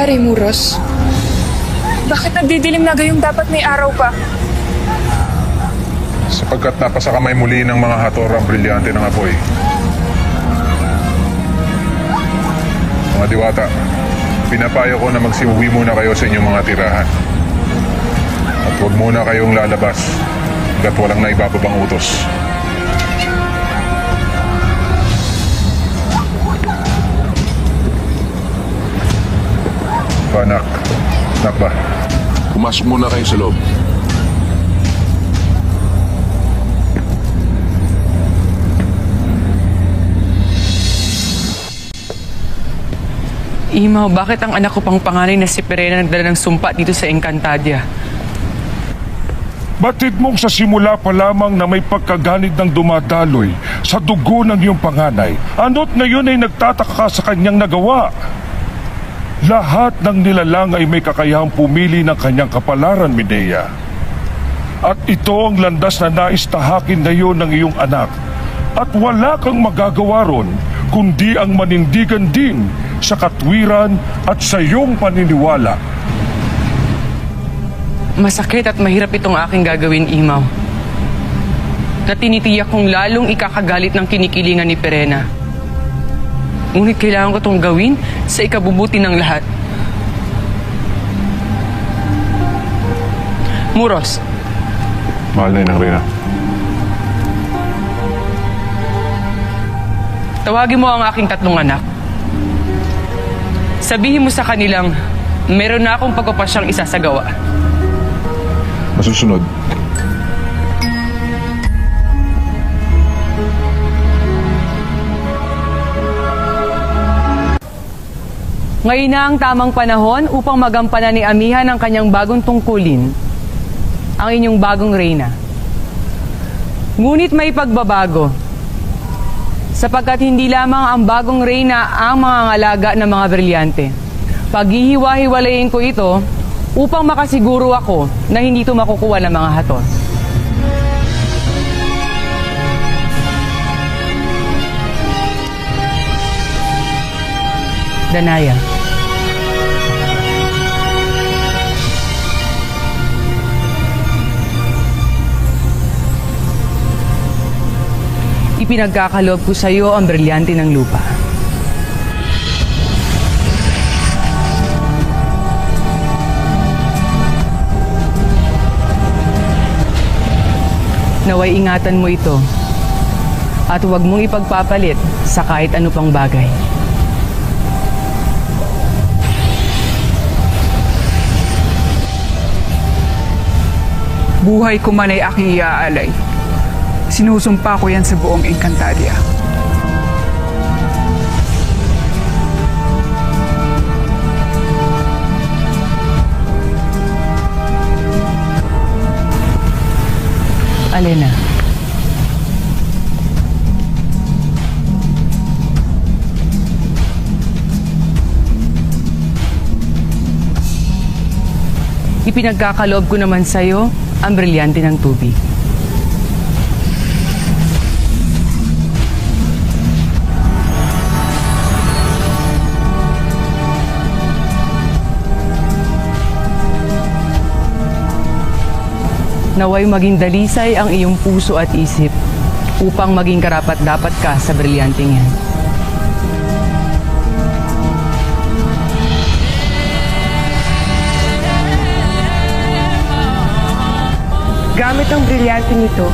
Nangyayari, Muros? Bakit nagdidilim na gayong dapat may araw pa? Sapagkat napasa kamay muli ng mga hator ang brilyante ng apoy. Mga diwata, pinapayo ko na magsimuwi muna kayo sa inyong mga tirahan. At huwag muna kayong lalabas hanggat walang naibababang utos. Panak, nakba. Pumasok muna kayo sa loob. Imaw, bakit ang anak ko pang panganay na si Perena nagdala ng sumpa dito sa Encantadia? Batid mong sa simula pa lamang na may pagkaganid ng dumadaloy sa dugo ng iyong panganay. Ano't ngayon ay nagtataka ka sa kanyang nagawa. Lahat ng nilalang ay may kakayahang pumili ng kanyang kapalaran, Minea. At ito ang landas na nais tahakin ngayon ng iyong anak. At wala kang magagawa ron, kundi ang manindigan din sa katwiran at sa iyong paniniwala. Masakit at mahirap itong aking gagawin, Imaw. Na tinitiyak kong lalong ikakagalit ng kinikilingan ni Perena. Ngunit kailangan ko itong gawin sa ikabubuti ng lahat. Muros, Mahal na ng Reyna. tawagin mo ang aking tatlong anak. Sabihin mo sa kanilang, meron na akong pagpapasyang isasagawa. Masusunod, Ngayon na ang tamang panahon upang magampanan ni Amihan ang kanyang bagong tungkulin, ang inyong bagong reyna. Ngunit may pagbabago, sapagkat hindi lamang ang bagong reyna ang mga ngalaga ng mga brilyante. Paghihiwa-hiwalayin ko ito upang makasiguro ako na hindi ito makukuha ng mga hatos. Danaya. Ipinagkakaloob ko sa iyo ang brilyante ng lupa. Naway ingatan mo ito at huwag mong ipagpapalit sa kahit ano pang bagay. Buhay ko man ay aking iaalay. Sinusumpa ko yan sa buong Encantadia. Alena. Ipinagkakaloob ko naman sa'yo ang brilyante ng tubig. Naway maging dalisay ang iyong puso at isip upang maging karapat-dapat ka sa brilyanteng yan. Gamit ang brilyante nito,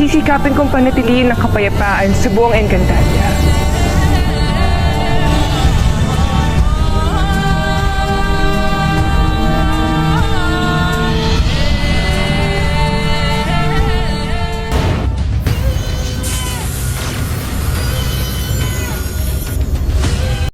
sisikapin kong panatilihin ang kapayapaan sa buong Encantadia.